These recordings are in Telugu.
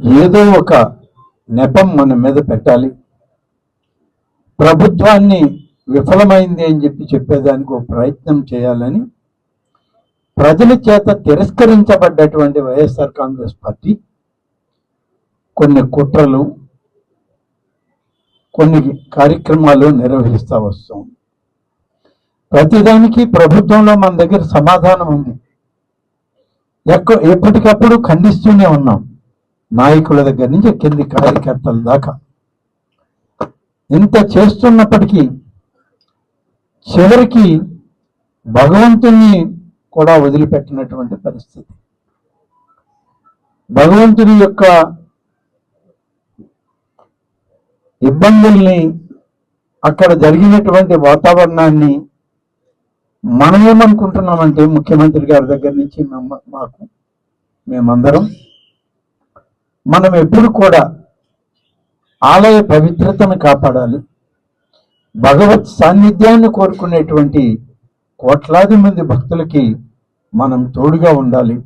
ఏదో ఒక నెపం మన మీద పెట్టాలి. ప్రభుత్వాన్ని విఫలమైంది అని చెప్పి చెప్పేదానికి ఒక ప్రయత్నం చేయాలని ప్రజల చేత తిరస్కరించబడ్డటువంటి వైఎస్ఆర్ కాంగ్రెస్ పార్టీ కొన్ని కుట్రలు కొన్ని కార్యక్రమాలు నిర్వహిస్తూ వస్తాం. ప్రతిదానికి ప్రభుత్వంలో మన దగ్గర సమాధానం ఉంది. ఎక్క ఎప్పటికప్పుడు ఖండిస్తూనే ఉన్నాం. నాయకుల దగ్గర నుంచి కింది కార్యకర్తల దాకా. ఇంత చేస్తున్నప్పటికీ చివరికి భగవంతుని కూడా వదిలిపెట్టినటువంటి పరిస్థితి. భగవంతుని యొక్క ఇబ్బందుల్ని అక్కడ జరిగినటువంటి వాతావరణాన్ని మనం ఏమనుకుంటున్నామంటే ముఖ్యమంత్రి గారి దగ్గర నుంచి మేము మాకు మేమందరం మనం ఎప్పుడు కూడా ఆలయ పవిత్రతను కాపాడాలి. భగవత్ సాన్నిధ్యాన్ని కోరుకునేటువంటి కోట్లాది మంది భక్తులకి మనం తోడుగా ఉండాలి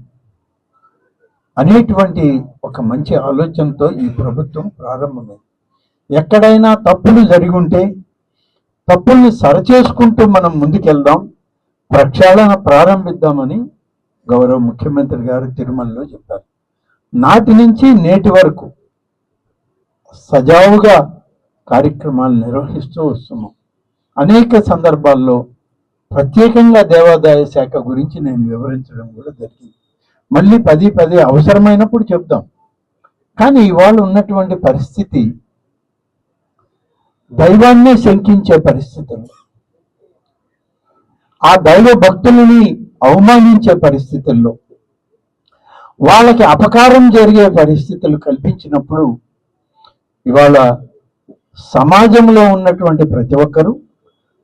అనేటువంటి ఒక మంచి ఆలోచనతో ఈ ప్రభుత్వం ప్రారంభమైంది. ఎక్కడైనా తప్పులు జరిగి ఉంటే తప్పుల్ని సరిచేసుకుంటూ మనం ముందుకెళ్దాం ప్రక్షాళన ప్రారంభిద్దామని గౌరవ ముఖ్యమంత్రి గారు తిరుమలలో చెప్పారు. నాటి నుంచి నేటి వరకు సజావుగా కార్యక్రమాలు నిర్వహిస్తూ వస్తున్నాం. అనేక సందర్భాల్లో ప్రత్యేకంగా దేవాదాయ శాఖ గురించి నేను వివరించడం కూడా జరిగింది. మళ్ళీ పది పది అవసరమైనప్పుడు చెప్దాం. కానీ ఇవాళ ఉన్నటువంటి పరిస్థితి దైవాన్నే శంకించే పరిస్థితులు. ఆ దైవ భక్తులని అవమానించే పరిస్థితుల్లో వాళ్ళకి అపకారం జరిగే పరిస్థితులు కల్పించినప్పుడు ఇవాళ సమాజంలో ఉన్నటువంటి ప్రతి ఒక్కరూ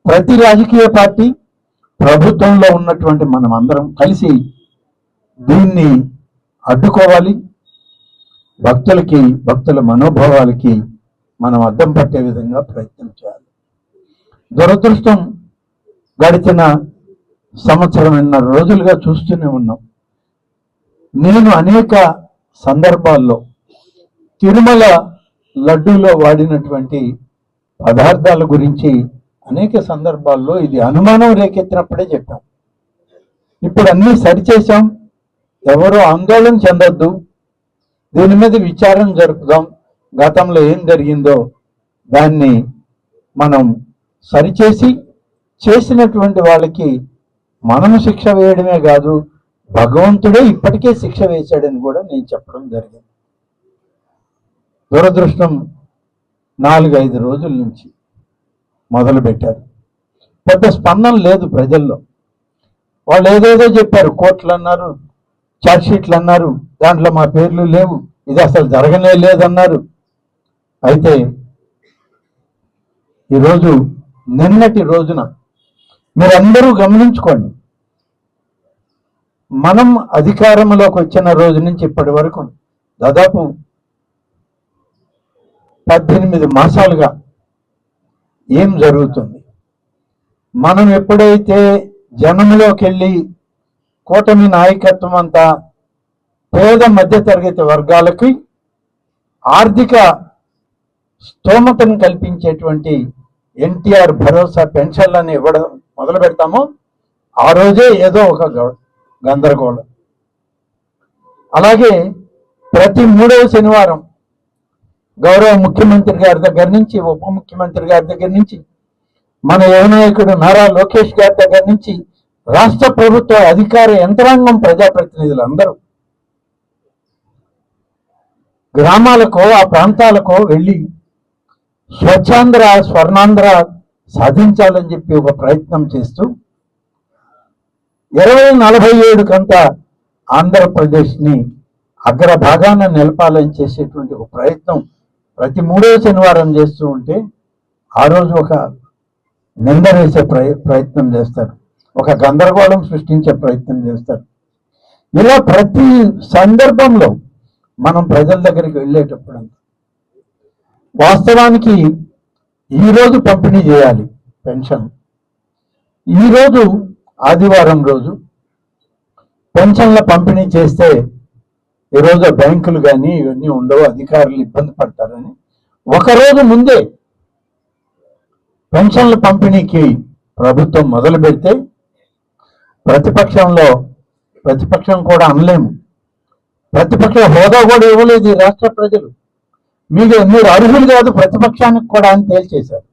ప్రతి రాజకీయ పార్టీ ప్రభుత్వంలో ఉన్నటువంటి మనం అందరం కలిసి దీన్ని అడ్డుకోవాలి. భక్తులకి భక్తుల మనోభావాలకి మనం అద్దం పట్టే విధంగా ప్రయత్నం చేయాలి. దురదృష్టం గడిచిన సంవత్సరన్నర రోజులుగా చూస్తూనే ఉన్నాం. నేను అనేక సందర్భాల్లో తిరుమల లడ్డూలో వాడినటువంటి పదార్థాల గురించి అనేక సందర్భాల్లో ఇది అనుమానం రేకెత్తినప్పుడే చెప్పాం. ఇప్పుడు అన్నీ సరిచేశాం. ఎవరో ఆందోళన చెందొద్దు. దీని మీద విచారణ జరుపుదాం. గతంలో ఏం జరిగిందో దాన్ని మనం సరిచేసి చేసినటువంటి వాళ్ళకి మనము శిక్ష వేయడమే కాదు భగవంతుడే ఇప్పటికే శిక్ష వేశాడని కూడా నేను చెప్పడం జరిగింది. దురదృష్టం నాలుగు ఐదు రోజుల నుంచి మొదలుపెట్టారు. పెద్ద స్పందన లేదు ప్రజల్లో. వాళ్ళు ఏదేదో చెప్పారు కోర్టులు అన్నారు షీట్లు అన్నారు దాంట్లో మా పేర్లు లేవు ఇది అసలు జరగనే లేదన్నారు. అయితే ఈరోజు నిన్నటి రోజున మీరందరూ గమనించుకోండి మనం అధికారంలోకి వచ్చిన రోజు నుంచి ఇప్పటి వరకు దాదాపు పద్దెనిమిది మాసాలుగా ఏం జరుగుతుంది? మనం ఎప్పుడైతే జనంలోకి వెళ్ళి కూటమి నాయకత్వం అంతా పేద మధ్యతరగతి వర్గాలకి ఆర్థిక స్తోమతను కల్పించేటువంటి ఎన్టీఆర్ భరోసా పెన్షన్లను ఇవ్వడం మొదలు పెడతామో ఆ రోజే ఏదో ఒక గందరగోళం. అలాగే ప్రతి మూడవ శనివారం గౌరవ ముఖ్యమంత్రి గారి దగ్గర నుంచి ఉప ముఖ్యమంత్రి గారి దగ్గర నుంచి మన యువనాయకుడు నారా లోకేష్ గారి దగ్గర నుంచి రాష్ట్ర ప్రభుత్వ అధికార యంత్రాంగం ప్రజాప్రతినిధులు అందరూ గ్రామాలకో ఆ ప్రాంతాలకో వెళ్ళి స్వచ్ఛాంధ్ర స్వర్ణాంధ్ర సాధించాలని చెప్పి ఒక ప్రయత్నం చేస్తూ ఇరవై నలభై ఏడు కంతా ఆంధ్రప్రదేశ్ని అగ్రభాగాన నిలపాలని చేసేటువంటి ఒక ప్రయత్నం ప్రతి మూడో శనివారం చేస్తూ ఉంటే ఆ రోజు ఒక నింద వేసే ప్రయత్నం చేస్తారు. ఒక గందరగోళం సృష్టించే ప్రయత్నం చేస్తారు. ఇలా ప్రతి సందర్భంలో మనం ప్రజల దగ్గరికి వెళ్ళేటప్పుడు వాస్తవానికి ఈరోజు పంపిణీ చేయాలి పెన్షన్. ఈరోజు ఆదివారం రోజు పెన్షన్ల పంపిణీ చేస్తే ఈరోజు బ్యాంకులు కానీ ఇవన్నీ ఉండవు అధికారులు ఇబ్బంది పడతారని. ఒక రోజు ముందే పెన్షన్ల పంపిణీకి ప్రభుత్వం మొదలు పెడితే ప్రతిపక్షంలో ప్రతిపక్షం కూడా అనలేము. ప్రతిపక్ష హోదా కూడా ఇవ్వలేదు ఈ రాష్ట్ర ప్రజలు. మీకు మీరు అర్హులు కాదు ప్రతిపక్షానికి కూడా అని తేల్చేశారు.